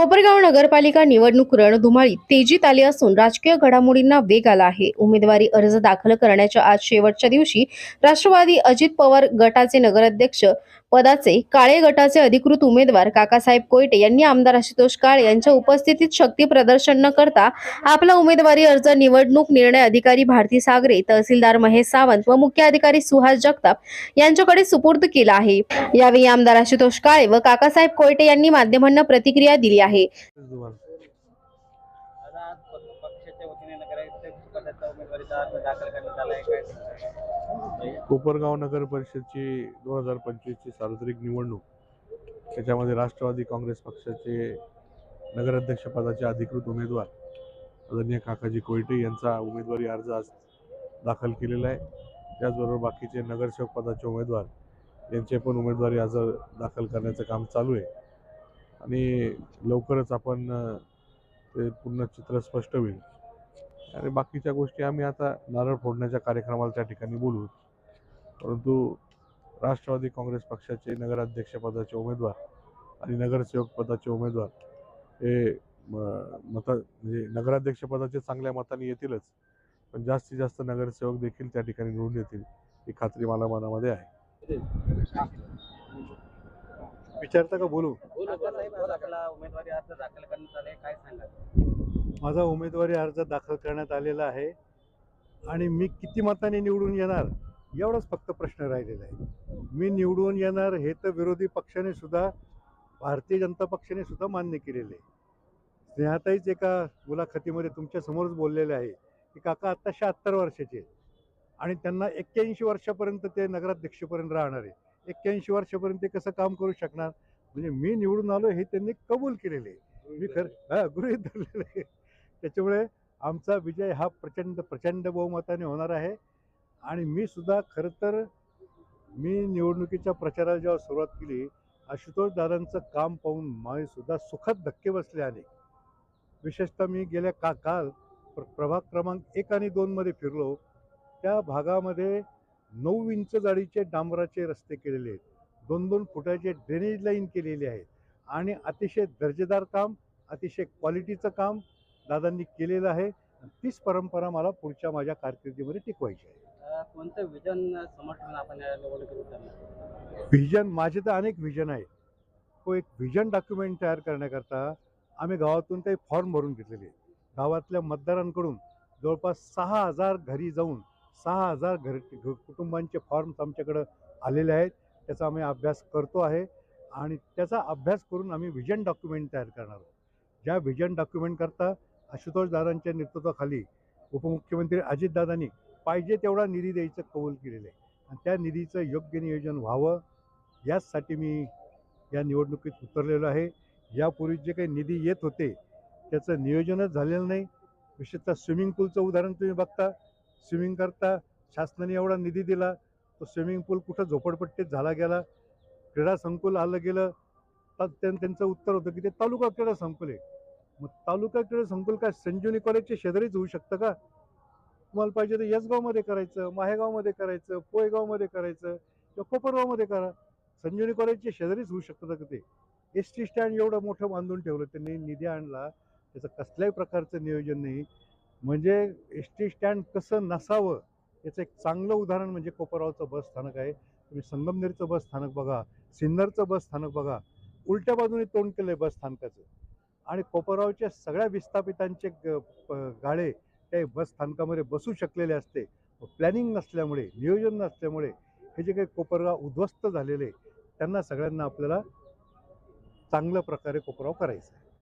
कोपरगाव नगरपालिका निवडणूक रणधुमाळी तेजीत आली असून राजकीय घडामोडींना वेग आला आहे. उमेदवारी अर्ज दाखल करण्याच्या आज शेवटच्या दिवशी राष्ट्रवादी अजित पवार गटाचे नगराध्यक्ष पदाचे काळे गटाचे अधिकृत उमेदवार काकासाहेब कोयटे यांनी आमदार आशुतोष काळे यांच्या उपस्थितीत शक्ती प्रदर्शन न करता आपला उमेदवारी अर्ज निवडणूक निर्णय अधिकारी भारती सागरे तहसीलदार महेश सावंत व मुख्य अधिकारी सुहास जगताप यांच्याकडे सुपूर्द केला आहे. यावेळी आमदार आशुतोष काळे व काकासाहेब कोयटे यांनी माध्यमांना प्रतिक्रिया दिली आहे. कोपरगाव नगर परिषदची दोन हजार पंचवीसची सार्वत्रिक निवडणूक त्याच्यामध्ये राष्ट्रवादी काँग्रेस पक्षाचे नगराध्यक्षपदाचे अधिकृत उमेदवार आदरणीय काकाजी कोयटे यांचा उमेदवारी अर्ज आज दाखल केलेला आहे. त्याचबरोबर बाकीचे नगरसेवक पदाचे उमेदवार यांचे पण उमेदवारी अर्ज दाखल करण्याचं काम चालू आहे. आणि लवकरच आपण ते पूर्ण चित्र स्पष्ट होईल. आणि बाकीच्या गोष्टी आम्ही आता नारळ फोडण्याच्या कार्यक्रमाला त्या ठिकाणी बोलू. परंतु राष्ट्रवादी काँग्रेस पक्षाचे नगराध्यक्षपदाचे उमेदवार आणि नगरसेवक पदाचे उमेदवार हे म- मत म्हणजे नगराध्यक्षपदाचे चांगल्या मताने येतीलच पण जास्तीत जास्त नगरसेवक देखील त्या ठिकाणी निवडून येतील ही खात्री मला मनामध्ये आहे. विचारता का बोलू? उमेदवारी अर्ज दाखल करण्यात आला काय सांगाल? माझा उमेदवारी अर्ज दाखल करण्यात आलेला आहे. आणि मी किती मताने निवडून येणार एवढाच फक्त प्रश्न राहिलेला आहे. मी निवडून येणार हे तर विरोधी पक्षाने सुद्धा भारतीय जनता पक्षाने सुद्धा मान्य केलेले आहे. स्नेहाताईच एका मुलाखतीमध्ये तुमच्यासमोरच बोललेले आहे की काका आत्ता शहात्तर वर्षाचे आहेत. आणि त्यांना एक्क्याऐंशी वर्षापर्यंत ते नगराध्यक्षपर्यंत राहणार आहे. एक्क्याऐंशी वर्षापर्यंत ते कसं काम करू शकणार? म्हणजे मी निवडून आलो हे त्यांनी कबूल केलेले आहे. मी खरं हा गृहीत धरलेलं आहे. त्याच्यामुळे आमचा विजय हा प्रचंड प्रचंड बहुमताने होणार आहे. आणि मी सुद्धा खरं तर मी निवडणुकीच्या प्रचाराला जेव्हा सुरुवात केली आशुतोष दादांचं काम पाहून माझेसुद्धा सुखद धक्के बसले अनेक. विशेषतः मी गेल्या का काल प्र प्रभाग क्रमांक एक आणि दोनमध्ये फिरलो. त्या भागामध्ये नऊ इंच जाडीचे डांबराचे रस्ते केलेले आहेत. दोन दोन फुटाचे ड्रेनेज लाईन केलेली आहेत आणि अतिशय दर्जेदार काम अतिशय क्वालिटीचं काम दादांनी केलेलं आहे. तीच परंपरा मला पुढच्या माझ्या कारकिर्दीमध्ये टिकवायची आहे. कोणतं विजन समर्थन आपण या निवडणुकीत उतरलं व्हिजन माझे तर अनेक व्हिजन आहेत. तो एक व्हिजन डॉक्युमेंट तयार करण्याकरता आम्ही गावातून काही फॉर्म भरून घेतलेले गावातल्या मतदारांकडून जवळपास सहा हजार घरी जाऊन सहा हजार घर कुटुंबांचे फॉर्म्स आमच्याकडं आलेले आहेत. त्याचा आम्ही अभ्यास करतो आहे. आणि त्याचा अभ्यास करून आम्ही व्हिजन डॉक्युमेंट तयार करणार आहोत. ज्या व्हिजन डॉक्युमेंट करता आशुतोष दादांच्या नेतृत्वाखाली उपमुख्यमंत्री अजितदादांनी पाहिजे तेवढा निधी द्यायचं कबूल केलेलं आहे. आणि त्या निधीचं योग्य नियोजन व्हावं याचसाठी मी या निवडणुकीत उतरलेलो आहे. यापूर्वी जे काही निधी येत होते त्याचं नियोजनच झालेलं नाही. विशेषतः स्विमिंग पूलचं उदाहरण तुम्ही बघता. स्विमिंग करता शासनाने एवढा निधी दिला तो स्विमिंग पूल कुठं झोपडपट्टीत झाला गेला क्रीडा संकुल आलं गेलं तर त्यांचं उत्तर होतं की ते तालुका क्रीडा संकुल आहे. मग तालुका क्रीडा संकुल काय संजीवनी कॉलेजच्या शेजारीच होऊ शकतं का? तुम्हाला पाहिजे तर यसगावमध्ये करायचं माहेगावमध्ये करायचं पोयगावमध्ये करायचं किंवा कोपरगावमध्ये करा. संजीवनी कॉलेजच्या शेजारीच होऊ शकतं का ते? एस टी स्टँड एवढं मोठं बांधून ठेवलं त्यांनी निधी आणला. त्याचं कसल्याही प्रकारचं नियोजन नाही. म्हणजे एस टी स्टँड कसं नसावं याचं एक चांगलं उदाहरण म्हणजे कोपरगावचं बस स्थानक आहे. तुम्ही संगमनेरचं बस स्थानक बघा सिन्नरचं बस स्थानक बघा. उलट्या बाजूने तोंड केलं आहे बस स्थानकाचं. आणि कोपरगावच्या सगळ्या विस्थापितांचे ग- प- गाडे त्या बस स्थानकामध्ये बसू शकलेले असते. प्लॅनिंग नसल्यामुळे नियोजन नसल्यामुळे हे जे काही कोपरगाव उद्ध्वस्त झालेले त्यांना सगळ्यांना आपल्याला चांगल्या प्रकारे कोपराव करायचं आहे